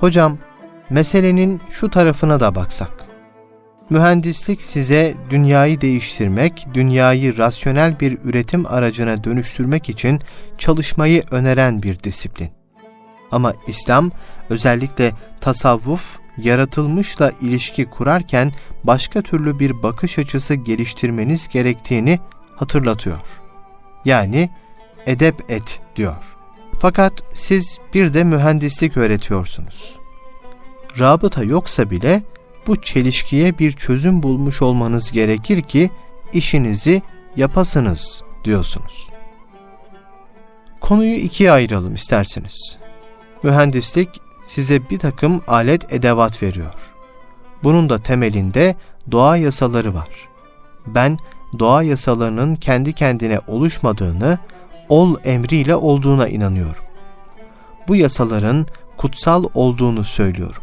Hocam, meselenin şu tarafına da baksak. Mühendislik size dünyayı değiştirmek, dünyayı rasyonel bir üretim aracına dönüştürmek için çalışmayı öneren bir disiplin. Ama İslam özellikle tasavvuf, yaratılmışla ilişki kurarken başka türlü bir bakış açısı geliştirmeniz gerektiğini hatırlatıyor. Yani edep et diyor. Fakat siz bir de mühendislik öğretiyorsunuz. Rabıta yoksa bile bu çelişkiye bir çözüm bulmuş olmanız gerekir ki işinizi yapasınız diyorsunuz. Konuyu ikiye ayıralım isterseniz. Mühendislik size bir takım alet edevat veriyor. Bunun da temelinde doğa yasaları var. Ben doğa yasalarının kendi kendine oluşmadığını, ol emriyle olduğuna inanıyorum. Bu yasaların kutsal olduğunu söylüyorum.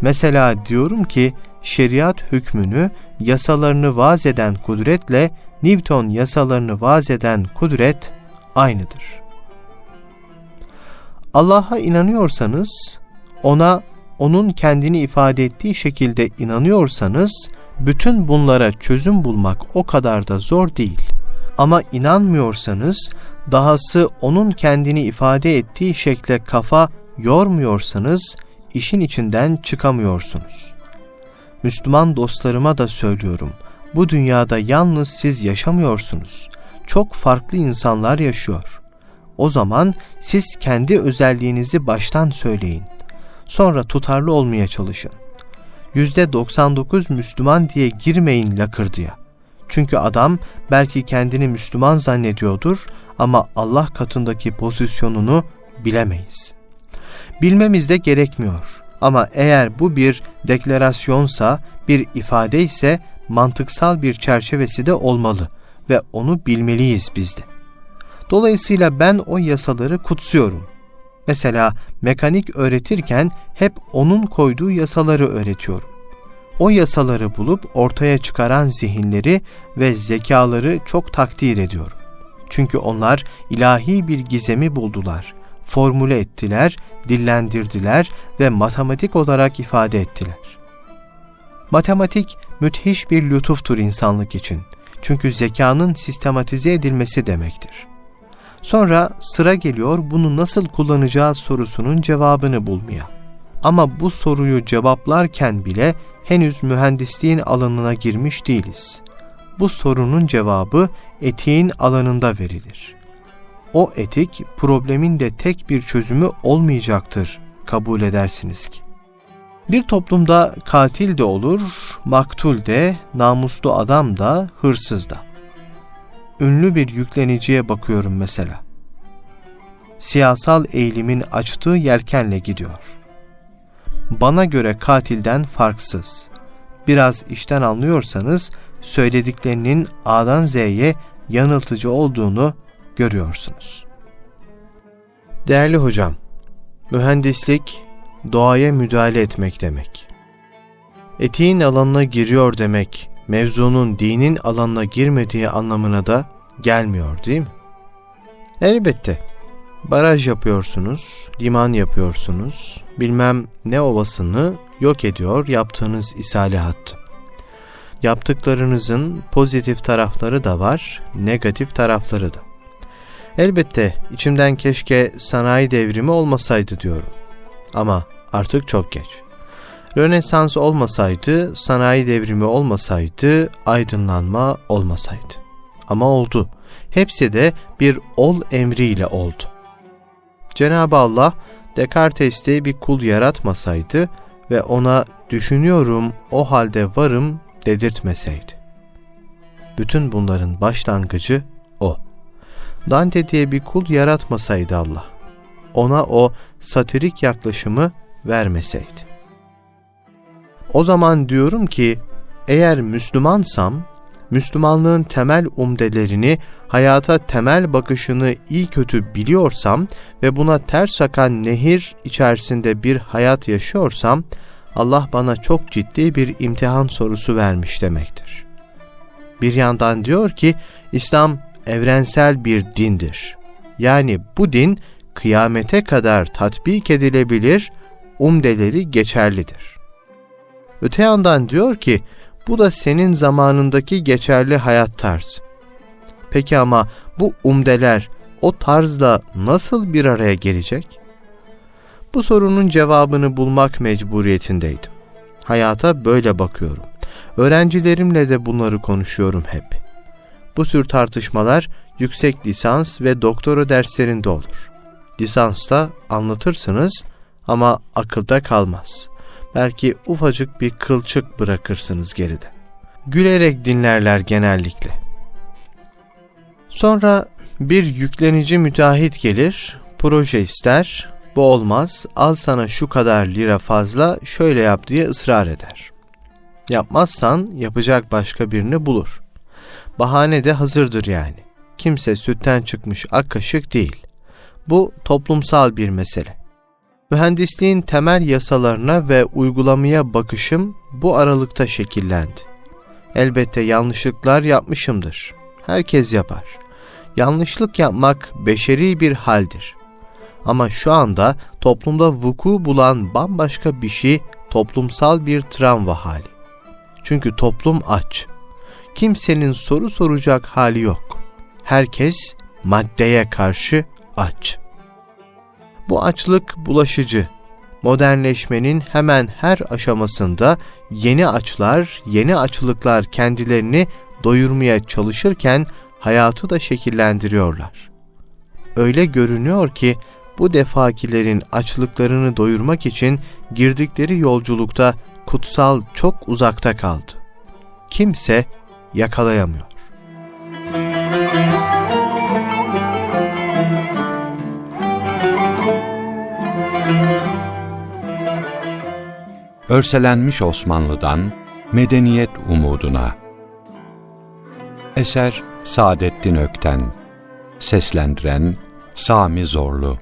Mesela diyorum ki şeriat hükmünü yasalarını vaz eden kudretle Newton yasalarını vaz eden kudret aynıdır. Allah'a inanıyorsanız, ona onun kendini ifade ettiği şekilde inanıyorsanız, bütün bunlara çözüm bulmak o kadar da zor değil. Ama inanmıyorsanız, dahası onun kendini ifade ettiği şekle kafa yormuyorsanız, işin içinden çıkamıyorsunuz. Müslüman dostlarıma da söylüyorum, bu dünyada yalnız siz yaşamıyorsunuz. Çok farklı insanlar yaşıyor. O zaman siz kendi özelliğinizi baştan söyleyin. Sonra tutarlı olmaya çalışın. %99 Müslüman diye girmeyin lakırdıya. Çünkü adam belki kendini Müslüman zannediyordur ama Allah katındaki pozisyonunu bilemeyiz. Bilmemiz de gerekmiyor. Ama eğer bu bir deklarasyonsa, bir ifade ise mantıksal bir çerçevesi de olmalı ve onu bilmeliyiz biz de. Dolayısıyla ben o yasaları kutsuyorum. Mesela mekanik öğretirken hep onun koyduğu yasaları öğretiyorum. O yasaları bulup ortaya çıkaran zihinleri ve zekaları çok takdir ediyorum. Çünkü onlar ilahi bir gizemi buldular, formüle ettiler, dillendirdiler ve matematik olarak ifade ettiler. Matematik müthiş bir lütuftur insanlık için. Çünkü zekanın sistematize edilmesi demektir. Sonra sıra geliyor bunu nasıl kullanacağı sorusunun cevabını bulmaya. Ama bu soruyu cevaplarken bile henüz mühendisliğin alanına girmiş değiliz. Bu sorunun cevabı etiğin alanında verilir. O etik problemin de tek bir çözümü olmayacaktır kabul edersiniz ki. Bir toplumda katil de olur, maktul de, namuslu adam da, hırsız da. Ünlü bir yükleniciye bakıyorum mesela. Siyasal eğilimin açtığı yelkenle gidiyor. Bana göre katilden farksız. Biraz işten anlıyorsanız söylediklerinin A'dan Z'ye yanıltıcı olduğunu görüyorsunuz. Değerli hocam, mühendislik doğaya müdahale etmek demek. Etiğin alanına giriyor demek, mevzunun dinin alanına girmediği anlamına da gelmiyor değil mi? Elbette. Baraj yapıyorsunuz, liman yapıyorsunuz, bilmem ne ovasını yok ediyor yaptığınız isalihat. Yaptıklarınızın pozitif tarafları da var, negatif tarafları da. Elbette içimden keşke sanayi devrimi olmasaydı diyorum. Ama artık çok geç. Rönesans olmasaydı, sanayi devrimi olmasaydı, aydınlanma olmasaydı. Ama oldu. Hepsi de bir ol emriyle oldu. Cenab-ı Allah Descartes'te bir kul yaratmasaydı ve ona düşünüyorum o halde varım dedirtmeseydi. Bütün bunların başlangıcı o. Dante diye bir kul yaratmasaydı Allah, ona o satirik yaklaşımı vermeseydi. O zaman diyorum ki, eğer Müslümansam, Müslümanlığın temel umdelerini, hayata temel bakışını iyi kötü biliyorsam ve buna ters akan nehir içerisinde bir hayat yaşıyorsam, Allah bana çok ciddi bir imtihan sorusu vermiş demektir. Bir yandan diyor ki, İslam evrensel bir dindir. Yani bu din kıyamete kadar tatbik edilebilir, umdeleri geçerlidir. Öte yandan diyor ki bu da senin zamanındaki geçerli hayat tarzı. Peki ama bu umdeler o tarzla nasıl bir araya gelecek? Bu sorunun cevabını bulmak mecburiyetindeydim. Hayata böyle bakıyorum. Öğrencilerimle de bunları konuşuyorum hep. Bu tür tartışmalar yüksek lisans ve doktora derslerinde olur. Lisansta anlatırsınız ama akılda kalmaz. Belki ufacık bir kılçık bırakırsınız geride. Gülerek dinlerler genellikle. Sonra bir yüklenici müteahhit gelir, proje ister, bu olmaz, al sana şu kadar lira fazla, şöyle yap diye ısrar eder. Yapmazsan yapacak başka birini bulur. Bahane de hazırdır yani. Kimse sütten çıkmış ak kaşık değil. Bu toplumsal bir mesele. Mühendisliğin temel yasalarına ve uygulamaya bakışım bu aralıkta şekillendi. Elbette yanlışlıklar yapmışımdır. Herkes yapar. Yanlışlık yapmak beşeri bir haldir. Ama şu anda toplumda vuku bulan bambaşka bir şey toplumsal bir travma hali. Çünkü toplum aç. Kimsenin soru soracak hali yok. Herkes maddeye karşı aç. Bu açlık bulaşıcı. Modernleşmenin hemen her aşamasında yeni açlar, yeni açlıklar kendilerini doyurmaya çalışırken hayatı da şekillendiriyorlar. Öyle görünüyor ki bu defakilerin açlıklarını doyurmak için girdikleri yolculukta kutsal çok uzakta kaldı. Kimse yakalayamıyor. Örselenmiş Osmanlı'dan Medeniyet Umuduna. Eser Saadettin Ökten Seslendiren Sami Zorlu